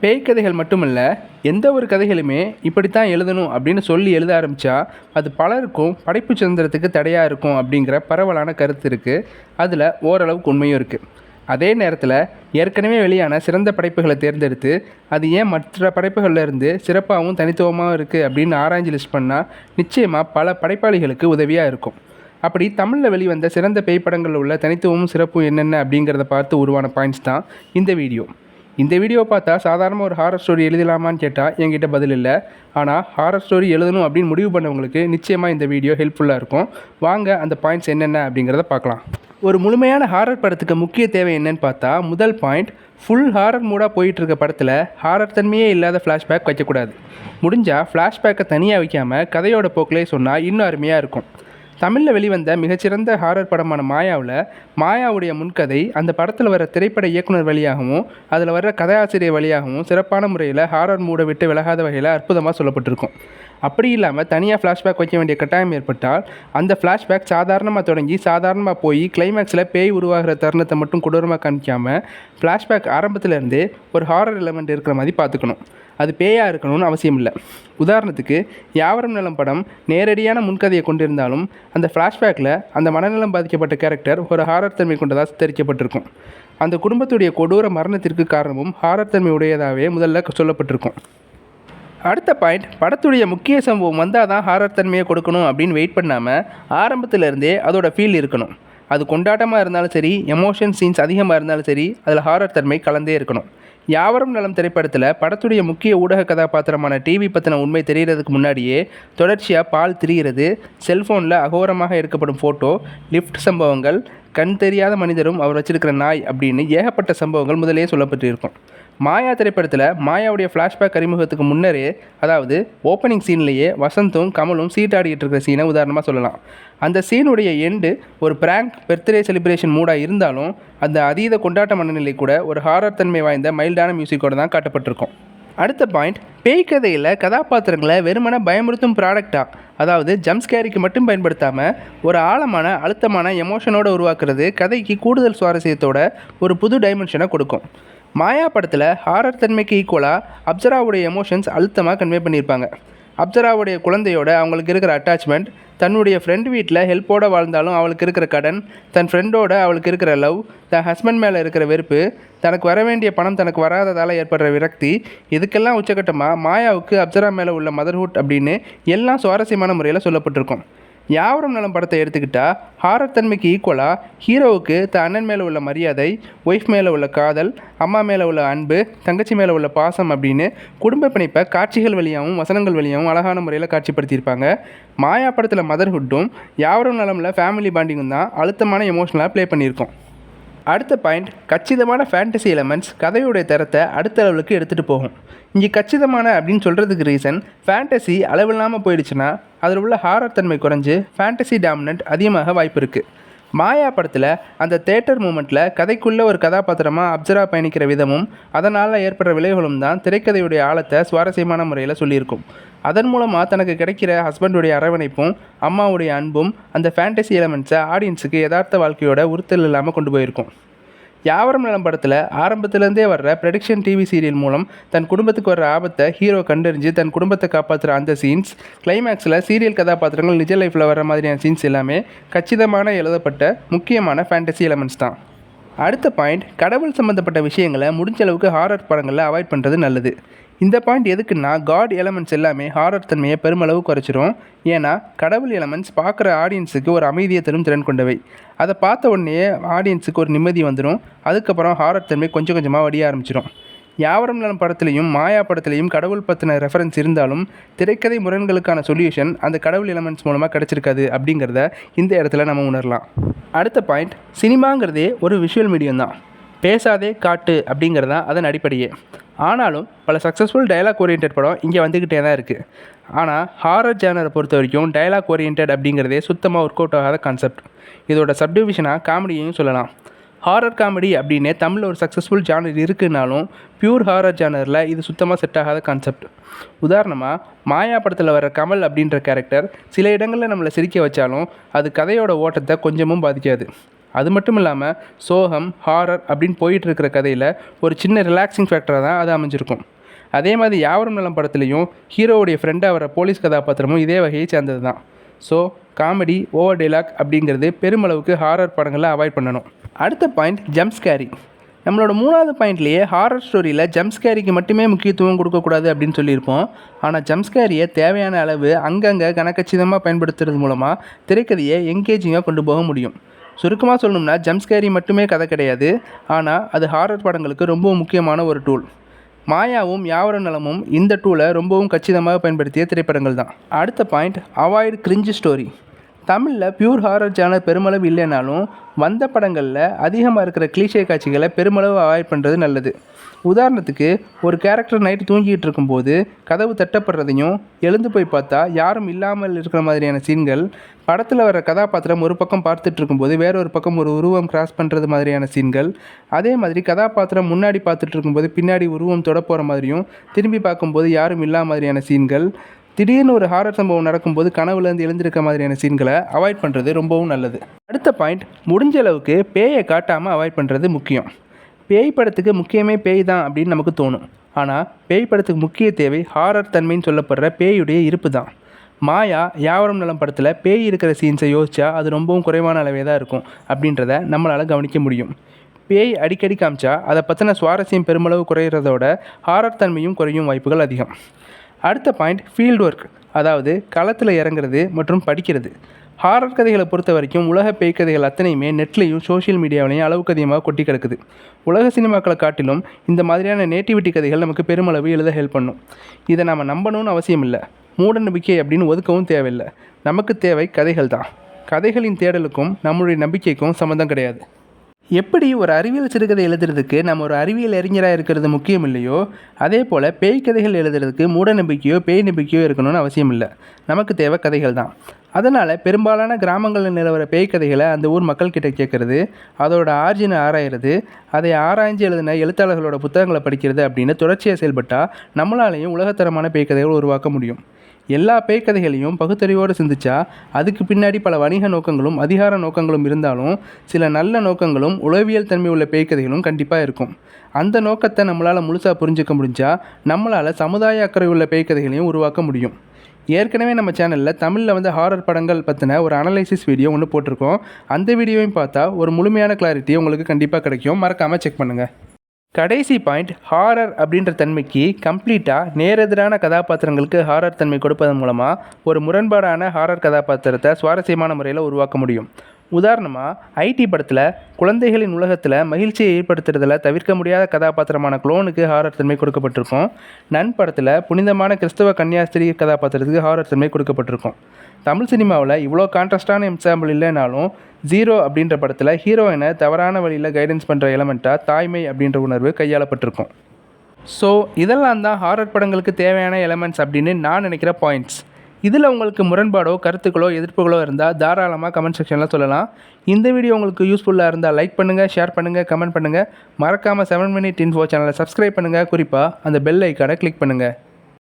பேய் கதைகள் மட்டுமல்ல எந்த ஒரு கதைகளுமே இப்படித்தான் எழுதணும் அப்படின்னு சொல்லி எழுத ஆரம்பித்தா அது பலருக்கும் படைப்பு சுதந்திரத்துக்கு தடையாக இருக்கும் அப்படிங்கிற பரவலான கருத்து இருக்குது அதில் ஓரளவுக்கு உண்மையும் இருக்குது அதே நேரத்தில் ஏற்கனவே வெளியான சிறந்த படைப்புகளை தேர்ந்தெடுத்து அது ஏன் மற்ற படைப்புகள்ல இருந்து சிறப்பாகவும் தனித்துவமாகவும் இருக்குது அப்படின்னு ஆராய்ஞ்சு லிஸ்ட் பண்ணால் நிச்சயமாக பல படைப்பாளிகளுக்கு உதவியாக இருக்கும். அப்படி தமிழில் வெளிவந்த சிறந்த பேய் படங்களில் உள்ள தனித்துவமும் சிறப்பும் என்னென்ன அப்படிங்கிறத பார்த்து உருவான பாயிண்ட்ஸ் தான் இந்த வீடியோ இந்த வீடியோ பார்த்தா சாதாரண ஒரு ஹாரர் ஸ்டோரி எழுதலாமான்னு கேட்டால் என்கிட்ட பதில் இல்லை. ஆனால் ஹாரர் ஸ்டோரி எழுதணும் அப்படின்னு முடிவு பண்ணவங்களுக்கு நிச்சயமாக இந்த வீடியோ ஹெல்ப்ஃபுல்லாக இருக்கும். வாங்க அந்த பாயிண்ட்ஸ் என்னென்ன அப்படிங்கிறத பார்க்கலாம். ஒரு முழுமையான ஹாரர் படத்துக்கு முக்கிய தேவை என்னன்னு பார்த்தா முதல் பாயிண்ட் ஃபுல் ஹாரர் மூடாக போயிட்டு இருக்க படத்தில் ஹாரர் தன்மையே இல்லாத ஃப்ளாஷ்பேக் வைக்கக்கூடாது. முடிஞ்சால் ஃப்ளாஷ்பேக்கை தனியாக வைக்காமல் கதையோட போக்கிலே சொன்னால் இன்னும் அருமையாக இருக்கும். தமிழில் வெளிவந்த மிகச்சிறந்த ஹாரர் படமான மாயாவில் மாயாவுடைய முன்கதை அந்த படத்தில் வர திரைப்பட இயக்குனர் வழியாகவும் அதில் வர்ற கதையாசிரியர் வழியாகவும் சிறப்பான முறையில் ஹாரர் மூட விட்டு விலகாத வகையில் அற்புதமாக சொல்லப்பட்டிருக்கும். அப்படி இல்லாமல் தனியாக ஃப்ளாஷ்பேக் வைக்க வேண்டிய கட்டாயம் ஏற்பட்டால் அந்த ஃப்ளாஷ்பேக் சாதாரணமாக தொடங்கி சாதாரணமாக போய் கிளைமேக்ஸில் பேய் உருவாகிற தருணத்தை மட்டும் கொடூரமாக காமிக்காமல் ஃப்ளாஷ்பேக் ஆரம்பத்துலேருந்தே ஒரு ஹாரர் எலமெண்ட் இருக்கிற மாதிரி பார்த்துக்கணும். அது பேயாக இருக்கணும்னு அவசியம் இல்லை. உதாரணத்துக்கு யாவரம் நிலம் படம் நேரடியான முன்கதையை கொண்டிருந்தாலும் அந்த ஃப்ளாஷ்பேக்கில் அந்த மனநலம் பாதிக்கப்பட்ட கேரக்டர் ஒரு ஹாரர் தன்மை கொண்டதாக சித்தரிக்கப்பட்டிருக்கும். அந்த குடும்பத்துடைய கொடூர மரணத்திற்கு காரணமும் ஹாரர் தன்மை உடையதாகவே முதல்ல சொல்லப்பட்டிருக்கும். அடுத்த பாயிண்ட் படத்துடைய முக்கிய சம்பவம் வந்தால் தான் ஹாரர் தன்மையை கொடுக்கணும் அப்படின்னு வெயிட் பண்ணாமல் ஆரம்பத்திலேருந்தே அதோட ஃபீல் இருக்கணும். அது கொண்டாட்டமாக இருந்தாலும் சரி எமோஷன் சீன்ஸ் அதிகமாக இருந்தாலும் சரி அதில் ஹாரர் தன்மை கலந்தே இருக்கணும். யாவரும் நலம் திரைப்படத்தில் படத்துடைய முக்கிய ஊடக கதாபாத்திரமான டிவி பற்றின உண்மை தெரிகிறதுக்கு முன்னாடியே தொடர்ச்சியாக பால் திரிகிறது செல்ஃபோனில் அகோரமாக எடுக்கப்படும் ஃபோட்டோ லிஃப்ட் சம்பவங்கள் கண் தெரியாத மனிதரும் அவர் வச்சிருக்கிற நாய் அப்படின்னு ஏகப்பட்ட சம்பவங்கள் முதலே சொல்லப்பட்டிருக்கும். மாயா திரைப்படத்தில் மாயாவுடைய ஃப்ளாஷ்பேக் அறிமுகத்துக்கு முன்னரே அதாவது ஓப்பனிங் சீன்லேயே வசந்தும் கமலும் சீட்டாடிக்கிட்டு இருக்கிற சீனை உதாரணமாக சொல்லலாம். அந்த சீனுடைய எண்டு ஒரு பிராங்க் பர்த்டே செலிப்ரேஷன் மூடாக இருந்தாலும் அந்த அதீத கொண்டாட்ட மனநிலை கூட ஒரு ஹாரர் தன்மை வாய்ந்த மைல்டான மியூசிக்கோடு தான் காட்டப்பட்டிருக்கும். அடுத்த பாயிண்ட் பேய் கதையில் கதாபாத்திரங்களை வெறுமன பயமுறுத்தும் ப்ராடக்டாக அதாவது ஜம்ஸ்கேரிக்கு மட்டும் பயன்படுத்தாமல் ஒரு ஆழமான அழுத்தமான எமோஷனோடு உருவாக்குறது கதைக்கு கூடுதல் சுவாரஸ்யத்தோட ஒரு புது டைமென்ஷனை கொடுக்கும். மாயா படத்தில் ஹாரர் தன்மைக்கு ஈக்குவலாக அப்சராவுடைய எமோஷன்ஸ் அழுத்தமாக கன்வே பண்ணியிருப்பாங்க. அப்சராவுடைய குழந்தையோட அவங்களுக்கு இருக்கிற அட்டாச்மெண்ட் தன்னுடைய ஃப்ரெண்ட் வீட்டில் ஹெல்ப்போடு வாழ்ந்தாலும் அவளுக்கு இருக்கிற கடன் தன் ஃப்ரெண்டோட அவளுக்கு இருக்கிற லவ் தன் ஹஸ்பண்ட் மேலே இருக்கிற வெறுப்பு தனக்கு வர வேண்டிய பணம் தனக்கு வராததால் ஏற்படுற விரக்தி இதுக்கெல்லாம் உச்சகட்டமாக மாயாவுக்கு அப்சரா மேலே உள்ள மதர்ஹுட் அப்படின்னு எல்லாம் சுவாரஸ்யமான முறையில் சொல்லப்பட்டிருக்கும். யாவரும் நலம் படத்தை எடுத்துக்கிட்டால் ஹாரர் தன்மைக்கு ஈக்குவலாக ஹீரோவுக்கு தன் அண்ணன் மேலே உள்ள மரியாதை ஒய்ஃப் மேலே உள்ள காதல் அம்மா மேலே உள்ள அன்பு தங்கச்சி மேலே உள்ள பாசம் அப்படின்னு குடும்ப பிணைப்பை காட்சிகள் வழியாகவும் வசனங்கள் வழியாகவும் அழகான முறையில் காட்சிப்படுத்தியிருப்பாங்க. மாயா படத்தில் மதர்ஹுட்டும் யாவரும் நலமில் ஃபேமிலி பாண்டிங்கும் தான் அழுத்தமான எமோஷனலாக ப்ளே பண்ணியிருக்கோம். அடுத்த பாயிண்ட் கச்சிதமான ஃபேண்டசி எலமெண்ட்ஸ் கதையுடைய தரத்தை அடுத்த லெவலுக்கு எடுத்துகிட்டு போகும். இங்கே கச்சிதமான அப்படின்னு சொல்கிறதுக்கு ரீசன் ஃபேண்டசி அளவில்லாமல் போயிடுச்சுன்னா அதில் உள்ள ஹாரர் தன்மை குறைஞ்சு ஃபேண்டசி டாமினன்ட் அதிகமாக வாய்ப்பு இருக்குது மாயா படத்தில் அந்த தேட்டர் மூமெண்ட்டில் கதைக்குள்ளே ஒரு கதாபாத்திரமாக அப்சரா பயணிக்கிற விதமும் அதனால் ஏற்படுற விளைவுகளும் தான் திரைக்கதையுடைய ஆழத்தை சுவாரஸ்யமான முறையில் சொல்லியிருக்கும். அதன் மூலமாக தனக்கு கிடைக்கிற ஹஸ்பண்டுடைய அரவணைப்பும் அம்மாவுடைய அன்பும் அந்த ஃபேண்டசி எலமெண்ட்ஸை ஆடியன்ஸுக்கு யதார்த்த வாழ்க்கையோட உறுத்தல் இல்லாமல் கொண்டு போயிருக்கும். யாவரம் நலம் படத்தில் ஆரம்பத்துலேருந்தே வர்ற ப்ரெடிக்ஷன் டிவி சீரியல் மூலம் தன் குடும்பத்துக்கு வர்ற ஆபத்தை ஹீரோ கண்டறிஞ்சு தன் குடும்பத்தை காப்பாற்றுற அந்த சீன்ஸ் கிளைமேக்ஸில் சீரியல் கதாபாத்திரங்கள் நிஜ லைஃப்பில் வர மாதிரியான சீன்ஸ் எல்லாமே கச்சிதமான எழுதப்பட்ட முக்கியமான ஃபேண்டசி எலமெண்ட்ஸ் தான். அடுத்த பாயிண்ட் கடவுள் சம்மந்தப்பட்ட விஷயங்களை முடிஞ்ச அளவுக்கு ஹாரர் படங்களில் அவாய்ட் பண்ணுறது நல்லது. இந்த பாயிண்ட் எதுக்குன்னா காட் எலமெண்ட்ஸ் எல்லாமே ஹாரர் தன்மையை பெருமளவு குறைச்சிரும். ஏன்னா கடவுள் எலமெண்ட்ஸ் பார்க்குற ஆடியன்ஸுக்கு ஒரு அமைதியை தரும் திறன் கொண்டவை. அதை பார்த்த உடனே ஆடியன்ஸுக்கு ஒரு நிம்மதி வந்துடும் அதுக்கப்புறம் ஹாரர் தன்மை கொஞ்சம் கொஞ்சமாக வடிய ஆரம்பிச்சிடும் யாவரம் நலம் படத்துலையும் மாயா படத்துலையும் கடவுள் பற்றின ரெஃபரன்ஸ் இருந்தாலும் திரைக்கதை முரண்களுக்கான சொல்யூஷன் அந்த கடவுள் எலமெண்ட்ஸ் மூலமாக கிடச்சிருக்காது அப்படிங்கிறத இந்த இடத்துல நம்ம உணரலாம். அடுத்த பாயிண்ட் சினிமாங்கிறதே ஒரு விஷுவல் மீடியம் தான். பேசாதே காட்டு அப்படிங்கிறது தான் அதன் அடிப்படையே. ஆனாலும் பல சக்ஸஸ்ஃபுல் டைலாக் ஓரியன்ட் படம் இங்கே வந்துக்கிட்டே தான் இருக்குது ஆனால் ஹாரர் ஜேனரை பொறுத்த வரைக்கும் டைலாக் ஓரியன்ட் அப்படிங்கிறதே சுத்தமாக ஒர்க் அவுட் ஆகாத கான்செப்ட் இதோட சப்டிவிஷனாக காமெடியையும் சொல்லலாம். ஹாரர் காமெடி அப்படின்னு தமிழில் ஒரு சக்ஸஸ்ஃபுல் ஜானர் இருக்குனாலும் பியூர் ஹாரர் ஜானரில் இது சுத்தமாக செட் ஆகாத கான்செப்ட் உதாரணமாக மாயா படத்தில் வர கமல் அப்படின்ற கேரக்டர் சில இடங்களில் நம்மளை சிரிக்க வச்சாலும் அது கதையோட ஓட்டத்தை கொஞ்சமும் பாதிக்காது. அது மட்டும் இல்லாமல் சோகம் ஹாரர் அப்படின்னு போயிட்டு இருக்கிற கதையில் ஒரு சின்ன ரிலாக்ஸிங் ஃபேக்டராக தான் அது அமைஞ்சிருக்கும். அதே மாதிரி யாவரும் நலம் படத்துலையும் ஹீரோவுடைய ஃப்ரெண்டாக வர போலீஸ் கதாபாத்திரமும் இதே வகையை சேர்ந்தது தான். ஸோ காமெடி ஓவர் டைலாக் அப்படிங்கிறது பெருமளவுக்கு ஹாரர் படங்களை அவாய்ட் பண்ணணும். அடுத்த பாயிண்ட் ஜம்ப்ஸ்கேரி நம்மளோட மூணாவது பாயிண்ட்லேயே ஹாரர் ஸ்டோரியில் ஜம்ப்ஸ்கேரிக்கு மட்டுமே முக்கியத்துவம் கொடுக்கக்கூடாது அப்படின்னு சொல்லியிருப்போம். ஆனால் ஜம்ப்ஸ்கேரியை தேவையான அளவு அங்கங்கே கனக்கச்சிதமாக பயன்படுத்துறது மூலமாக திரைக்கதையை எங்கேஜிங்காக கொண்டு போக முடியும். சுருக்கமாக சொல்லணும்னா ஜம்ப்ஸ்கேரி மட்டுமே கதை கிடையாது. ஆனால் அது ஹாரர் படங்களுக்கு ரொம்பவும் முக்கியமான ஒரு டூல் மாயாவும் யாவர நலமும் இந்த டூலை ரொம்பவும் கச்சிதமாக பயன்படுத்திய திரைப்படங்கள் தான். அடுத்த பாயிண்ட் அவாய்டு கிரிஞ்சு ஸ்டோரி தமிழில் பியூர் ஹாரர் ஜானர் பெருமளவு இல்லைனாலும் வந்த படங்களில் அதிகமாக இருக்கிற கிளீஷே காட்சிகளை பெருமளவு அவாய்ட் பண்ணுறது நல்லது. உதாரணத்துக்கு ஒரு கேரக்டர் நைட்டு தூங்கிட்டு இருக்கும்போது கதவு தட்டப்படுறதையும் எழுந்து போய் பார்த்தா யாரும் இல்லாமல் இருக்கிற மாதிரியான சீன்கள் படத்தில் வர கதாபாத்திரம் ஒரு பக்கம் பார்த்துட்டு இருக்கும்போது வேற ஒரு பக்கம் ஒரு உருவம் கிராஸ் பண்ணுறது மாதிரியான சீன்கள் அதே மாதிரி கதாபாத்திரம் முன்னாடி பார்த்துட்டு இருக்கும்போது பின்னாடி உருவம் தொட போகிற மாதிரியும் திரும்பி பார்க்கும்போது யாரும் இல்லாத மாதிரியான சீன்கள் திடீர்னு ஒரு ஹாரர் சம்பவம் நடக்கும்போது கனவுலேருந்து எழுந்திருக்க மாதிரியான சீன்களை அவாய்ட் பண்ணுறது ரொம்பவும் நல்லது. அடுத்த பாயிண்ட் முடிஞ்ச அளவுக்கு பேயை காட்டாமல் அவாய்ட் பண்ணுறது முக்கியம். பேய் படத்துக்கு முக்கியமே பேய் தான் அப்படின்னு நமக்கு தோணும். ஆனால் பேய் படத்துக்கு முக்கிய தேவை ஹாரர் தன்மைன்னு சொல்லப்படுற பேயுடைய இருப்பு தான். மாயா யாவரம் நலம் படத்தில் பேய் இருக்கிற சீன்ஸை யோசிச்சா அது ரொம்பவும் குறைவான அளவே தான் இருக்கும் அப்படின்றத நம்மளால் கவனிக்க முடியும். பேய் அடிக்கடி காமிச்சா அதை பற்றின சுவாரஸ்யம் பெருமளவு குறையிறதோட ஹாரர் தன்மையும் குறையும் வாய்ப்புகள் அதிகம். அடுத்த பாயிண்ட் ஃபீல்டு ஒர்க் அதாவது களத்தில் இறங்குறது மற்றும் படிக்கிறது. ஹாரர் கதைகளை பொறுத்த வரைக்கும் உலக பேய் கதைகள் அத்தனையுமே நெட்லேயும் சோஷியல் மீடியாவிலையும் அளவுக்கு அதிகமாக கொட்டி கிடக்குது. உலக சினிமாக்களை காட்டிலும் இந்த மாதிரியான நேட்டிவிட்டி கதைகள் நமக்கு பெருமளவு எழுத ஹெல்ப் பண்ணும். இதை நம்ம நம்பணும்னு அவசியம் இல்லை. மூட நம்பிக்கை அப்படின்னு ஒதுக்கவும் தேவையில்லை. நமக்கு தேவை கதைகள் தான். கதைகளின் தேடலுக்கும் நம்மளுடைய நம்பிக்கைக்கும் சம்மந்தம் கிடையாது. எப்படி ஒரு அறிவியல் சிறுகதை எழுதுறதுக்கு நம்ம ஒரு அறிவியல் அறிஞராக இருக்கிறது முக்கியம் இல்லையோ? அதே போல் பேய் கதைகள் எழுதுறதுக்கு மூட நம்பிக்கையோ பேய் நம்பிக்கையோ இருக்கணும்னு அவசியம் இல்லை. நமக்கு தேவை கதைகள் தான். அதனால் பெரும்பாலான கிராமங்களில் நிலவர பேய் கதைகளை அந்த ஊர் மக்கள்கிட்ட கேட்குறது அதோட ஆர்ஜினை ஆராயிறது அதை ஆராய்ஞ்சு எழுதின எழுத்தாளர்களோட புத்தகங்களை படிக்கிறது அப்படின்னு தொடர்ச்சியாக செயல்பட்டால் நம்மளாலையும் உலகத்தரமான பேய் கதைகள் உருவாக்க முடியும். எல்லா பேய்க்கதைகளையும் பகுத்தறிவோடு சிந்திச்சா அதுக்கு பின்னாடி பல வணிக நோக்கங்களும் அதிகார நோக்கங்களும் இருந்தாலும் சில நல்ல நோக்கங்களும் உளவியல் தன்மை உள்ள பேய்க்கதைகளும் கண்டிப்பாக இருக்கும். அந்த நோக்கத்தை நம்மளால் முழுசாக புரிஞ்சுக்க முடிஞ்சால் நம்மளால் சமுதாய அக்கறை உள்ள பேய்க்கதைகளையும் உருவாக்க முடியும். ஏற்கனவே நம்ம சேனலில் தமிழில் வந்து ஹாரர் படங்கள் பற்றின ஒரு அனலைசிஸ் வீடியோ ஒன்று போட்டிருக்கோம். அந்த வீடியோவையும் பார்த்தா ஒரு முழுமையான கிளாரிட்டி உங்களுக்கு கண்டிப்பாக கிடைக்கும். மறக்காமல் செக் பண்ணுங்கள் கடைசி பாயிண்ட் ஹாரர் அப்படின்ற தன்மைக்கு கம்ப்ளீட்டாக நேரெதிரான கதாபாத்திரங்களுக்கு ஹாரர் தன்மை கொடுப்பதன் மூலமாக ஒரு முரண்பாடான ஹாரர் கதாபாத்திரத்தை சுவாரஸ்யமான முறையில் உருவாக்க முடியும். உதாரணமாக ஐடி படத்தில் குழந்தைகளின் உலகத்தில் மகிழ்ச்சியை ஏற்படுத்துறதுல தவிர்க்க முடியாத கதாபாத்திரமான குளோனுக்கு ஹாரர் தன்மை கொடுக்கப்பட்டிருக்கும். நன் படத்தில் புனிதமான கிறிஸ்தவ கன்னியாஸ்திரி கதாபாத்திரத்துக்கு ஹாரர் தன்மை கொடுக்கப்பட்டிருக்கும். தமிழ் சினிமாவில் இவ்வளோ கான்ட்ராஸ்டான எக்ஸாம்பிள் இல்லைனாலும் ஜீரோ அப்படின்ற படத்தில் ஹீரோயினை தவறான வழியில் கைடன்ஸ் பண்ணுற எலமெண்ட்டாக தாய்மை அப்படின்ற உணர்வு கையாளப்பட்டிருக்கும். ஸோ இதெல்லாம் தான் ஹாரர் படங்களுக்கு தேவையான எலமெண்ட்ஸ் அப்படின்னு நான் நினைக்கிற பாயிண்ட்ஸ் இதில் உங்களுக்கு முரண்பாடோ கருத்துக்களோ எதிர்ப்புகளோ இருந்தால் தாராளமாக கமெண்ட் செக்ஷனில் சொல்லலாம். இந்த வீடியோ உங்களுக்கு யூஸ்ஃபுல்லாக இருந்தால் லைக் பண்ணுங்கள் ஷேர் பண்ணுங்கள் கமெண்ட் பண்ணுங்கள் மறக்காமல் செவன் மினிட் இன்ஃபோ சேனலை சப்ஸ்கிரைப் பண்ணுங்கள் குறிப்பாக அந்த பெல் ஐக்கானை கிளிக் பண்ணுங்கள்